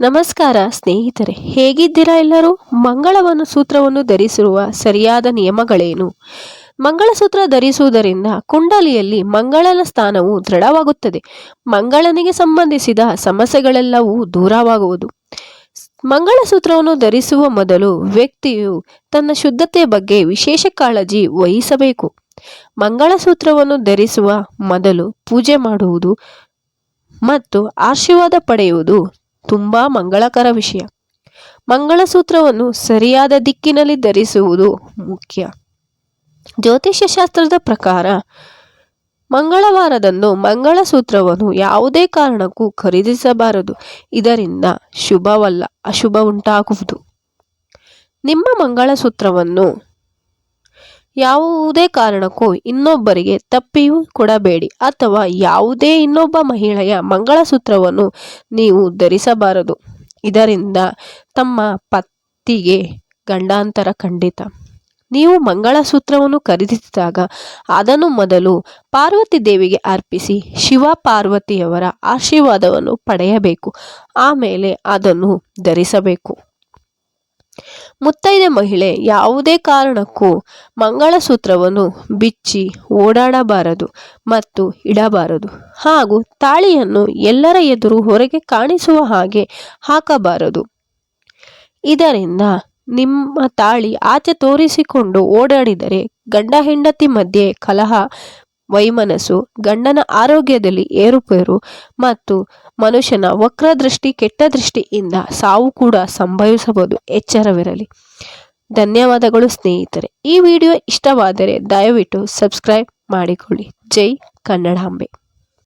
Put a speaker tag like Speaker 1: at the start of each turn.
Speaker 1: ನಮಸ್ಕಾರ ಸ್ನೇಹಿತರೆ, ಹೇಗಿದ್ದೀರಾ ಎಲ್ಲರೂ? ಮಂಗಳವನ್ನು ಸೂತ್ರವನ್ನು ಧರಿಸಿರುವ ಸರಿಯಾದ ನಿಯಮಗಳೇನು? ಮಂಗಳಸೂತ್ರ ಧರಿಸುವುದರಿಂದ ಕುಂಡಲಿಯಲ್ಲಿ ಮಂಗಳನ ಸ್ಥಾನವು ದೃಢವಾಗುತ್ತದೆ. ಮಂಗಳನಿಗೆ ಸಂಬಂಧಿಸಿದ ಸಮಸ್ಯೆಗಳೆಲ್ಲವೂ ದೂರವಾಗುವುದು. ಮಂಗಳಸೂತ್ರವನ್ನು ಧರಿಸುವ ಮೊದಲು ವ್ಯಕ್ತಿಯು ತನ್ನ ಶುದ್ಧತೆ ಬಗ್ಗೆ ವಿಶೇಷ ಕಾಳಜಿ ವಹಿಸಬೇಕು. ಮಂಗಳಸೂತ್ರವನ್ನು ಧರಿಸುವ ಮೊದಲು ಪೂಜೆ ಮಾಡುವುದು ಮತ್ತು ಆಶೀರ್ವಾದ ಪಡೆಯುವುದು ತುಂಬಾ ಮಂಗಳಕರ ವಿಷಯ. ಮಂಗಳಸೂತ್ರವನ್ನು ಸರಿಯಾದ ದಿಕ್ಕಿನಲ್ಲಿ ಧರಿಸುವುದು ಮುಖ್ಯ. ಜ್ಯೋತಿಷ್ಯ ಶಾಸ್ತ್ರದ ಪ್ರಕಾರ, ಮಂಗಳವಾರದಂದು ಮಂಗಳಸೂತ್ರವನ್ನು ಯಾವುದೇ ಕಾರಣಕ್ಕೂ ಖರೀದಿಸಬಾರದು. ಇದರಿಂದ ಶುಭವಲ್ಲ, ಅಶುಭ ಉಂಟಾಗುವುದು. ನಿಮ್ಮ ಮಂಗಳಸೂತ್ರವನ್ನು ಯಾವುದೇ ಕಾರಣಕ್ಕೂ ಇನ್ನೊಬ್ಬರಿಗೆ ತಪ್ಪಿಯೂ ಕೊಡಬೇಡಿ ಅಥವಾ ಯಾವುದೇ ಇನ್ನೊಬ್ಬ ಮಹಿಳೆಯ ಮಂಗಳಸೂತ್ರವನ್ನು ನೀವು ಧರಿಸಬಾರದು. ಇದರಿಂದ ತಮ್ಮ ಪತ್ತಿಗೆ ಗಂಡಾಂತರ ಖಂಡಿತ. ನೀವು ಮಂಗಳಸೂತ್ರವನ್ನು ಖರೀದಿಸಿದಾಗ ಅದನ್ನು ಮೊದಲು ಪಾರ್ವತಿ ದೇವಿಗೆ ಅರ್ಪಿಸಿ ಶಿವ ಪಾರ್ವತಿಯವರ ಆಶೀರ್ವಾದವನ್ನು ಪಡೆಯಬೇಕು. ಆಮೇಲೆ ಅದನ್ನು ಧರಿಸಬೇಕು. ಮುತ್ತೈದೆ ಮಹಿಳೆ, ಯಾವುದೇ ಕಾರಣಕ್ಕೂ ಮಂಗಳಸೂತ್ರವನ್ನು ಬಿಚ್ಚಿ ಓಡಾಡಬಾರದು ಮತ್ತು ಇಡಬಾರದು. ಹಾಗೂ ತಾಳಿಯನ್ನು ಎಲ್ಲರ ಎದುರು ಹೊರಗೆ ಕಾಣಿಸುವ ಹಾಗೆ ಹಾಕಬಾರದು. ಇದರಿಂದ ನಿಮ್ಮ ತಾಳಿ ಆಚೆ ತೋರಿಸಿಕೊಂಡು ಓಡಾಡಿದರೆ ಗಂಡ ಹೆಂಡತಿ ಮಧ್ಯೆ ಕಲಹ ವೈಮನಸ್ಸು ಗಂಡನ ಆರೋಗ್ಯದಲ್ಲಿ ಏರುಪೇರು ಮತ್ತು ಮನುಷ್ಯನ ವಕ್ರದೃಷ್ಟಿ ಕೆಟ್ಟ ದೃಷ್ಟಿಯಿಂದ ಸಾವು ಕೂಡ ಸಂಭವಿಸಬಹುದು. ಎಚ್ಚರವಿರಲಿ. ಧನ್ಯವಾದಗಳು ಸ್ನೇಹಿತರೆ. ಈ ವಿಡಿಯೋ ಇಷ್ಟವಾದರೆ ದಯವಿಟ್ಟು ಸಬ್ಸ್ಕ್ರೈಬ್ ಮಾಡಿಕೊಳ್ಳಿ. ಜೈ ಕನ್ನಡಾಂಬೆ